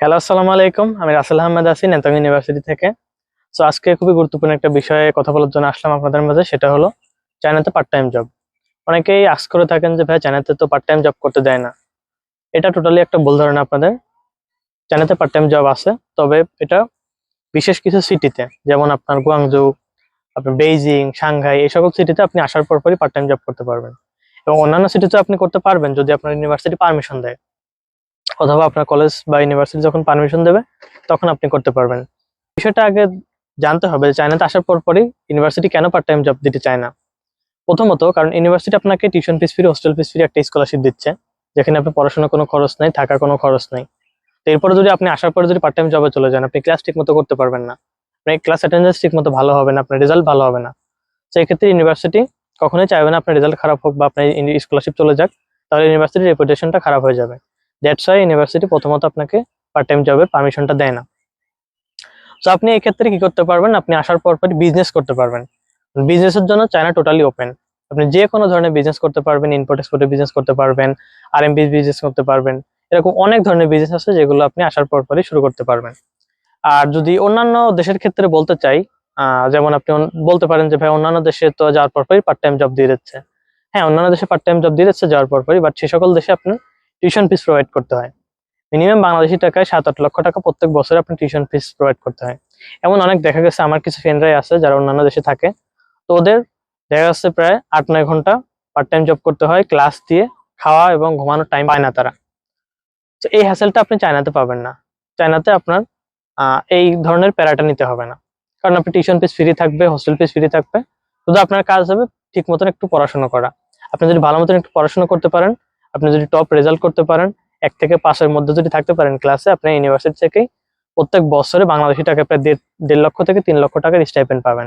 Hello আসসালামু আলাইকুম। আমি রাসেল আহমেদ আছি নেতাং ইউনিভার্সিটি থেকে। তো আজকে খুবই গুরুত্বপূর্ণ একটা বিষয়ে কথা বলার জন্য আসলাম আপনাদের মাঝে, সেটা হলো চায়নাতে পার্ট টাইম জব অনেকেই আস করে থাকেন যে, ভাই চায়নাতে তো পার্ট টাইম জব করতে দেয় না। এটা টোটালি একটা ভুল ধারণা আপনাদের। চায়নাতে পার্ট টাইম জব আছে, তবে এটা বিশেষ কিছু সিটিতে যেমন আপনার গুয়াংজু আপনার বেইজিং সাংঘাই এই সকল সিটিতে আপনি আসার পর পরই পার্ট টাইম জব করতে পারবেন। এবং অন্যান্য সিটিতে আপনি করতে পারবেন যদি আপনার ইউনিভার্সিটি পারমিশন দেয়। অথবা আপনার কলেজ বা ইউনিভার্সিটি যখন পারমিশন দেবে, তখন আপনি করতে পারবেন। বিষয়টা আগে জানতে হবে যে চায়নাতে আসার পর পরই ইউনিভার্সিটি কেন পার্ট টাইম জব দিতে চায় না? প্রথমত, কারণ ইউনিভার্সিটি আপনাকে tuition fees free hostel fees free একটা স্কলারশিপ দিচ্ছে, যেখানে আপনি পড়াশোনার কোনো খরচ নেই, থাকার কোনো খরচ নেই। তো এরপরে যদি আপনি আসার পরে যদি পার্ট টাইম জবে চলে যান, আপনি ক্লাস ঠিক মতো করতে পারবেন না। আপনার ক্লাস অ্যাটেন্ডেন্স ঠিক মতো ভালো হবে না, আপনার রেজাল্ট ভালো হবে না। তো ইউনিভার্সিটি কখনোই চাইবে না আপনার রেজাল্ট খারাপ হোক বা আপনার স্কলারশিপ চলে যাক, তাহলে ইউনিভার্সিটির রেপুটেশনটা খারাপ হয়ে যাবে। দ্যাটস ওয়াই ইউনিভার্সিটি প্রথমত আপনাকে পার্ট টাইম জবের পারমিশনটা দেয় না। তো আপনি এই ক্ষেত্রে কি করতে পারবেন? আপনি আসার পর পরই বিজনেস করতে পারবেন। বিজনেসের জন্য চায়না টোটালি ওপেন আপনি যে কোনো ধরনের বিজনেস করতে পারবেন ইম্পোর্ট এক্সপোর্টের বিজনেস করতে পারবেন আর বিজনেস করতে পারবেন। এরকম অনেক ধরনের বিজনেস আছে যেগুলো আপনি আসার পর পরই শুরু করতে পারবেন। আর যদি অন্যান্য দেশের ক্ষেত্রে বলতে চাই যেমন আপনি বলতে পারেন যে, ভাই, অন্যান্য দেশে তো যাওয়ার পর পরই পার্ট টাইম জব দিয়ে দিচ্ছে। হ্যাঁ অন্যান্য দেশে পার্ট টাইম জব দিয়ে দিচ্ছে যাওয়ার পর পরই বাট সে সকল দেশে আপনার টিউশন ফিস প্রোভাইড করতে হয়। মিনিমাম বাংলাদেশি টাকায় সাত আট লক্ষ টাকা প্রত্যেক বছরে আপনি টিউশন ফিস প্রোভাইড করতে হয়। এমন অনেক দেখা গেছে, আমার কিছু ফ্রেন্ডরাই আছে যারা অন্যান্য দেশে থাকে। তো ওদের দেখা যাচ্ছে প্রায় আট নয় ঘণ্টা পার্ট টাইম জব করতে হয় ক্লাস দিয়ে খাওয়া এবং ঘুমানোর টাইম পায় না তারা। তো এই হ্যাসেলটা আপনি চায়নাতে পাবেন না। চায়নাতে আপনার এই ধরনের প্যারাটা নিতে হবে না। কারণ আপনি টিউশন ফিস ফ্রি থাকবে হোস্টেল ফিস ফ্রি থাকবে। শুধু আপনার কাজ হবে ঠিক মতন একটু পড়াশোনা করা। আপনি যদি ভালো মতন একটু পড়াশোনা করতে পারেন আপনি যদি টপ রেজাল্ট করতে পারেন, এক থেকে পাঁচের মধ্যে যদি থাকতে পারেন ক্লাসে আপনি ইউনিভার্সিটি থেকেই প্রত্যেক বছরে বাংলাদেশি টাকা প্রায় দেড় লক্ষ থেকে তিন লক্ষ টাকার স্টাইপেন্ড পাবেন।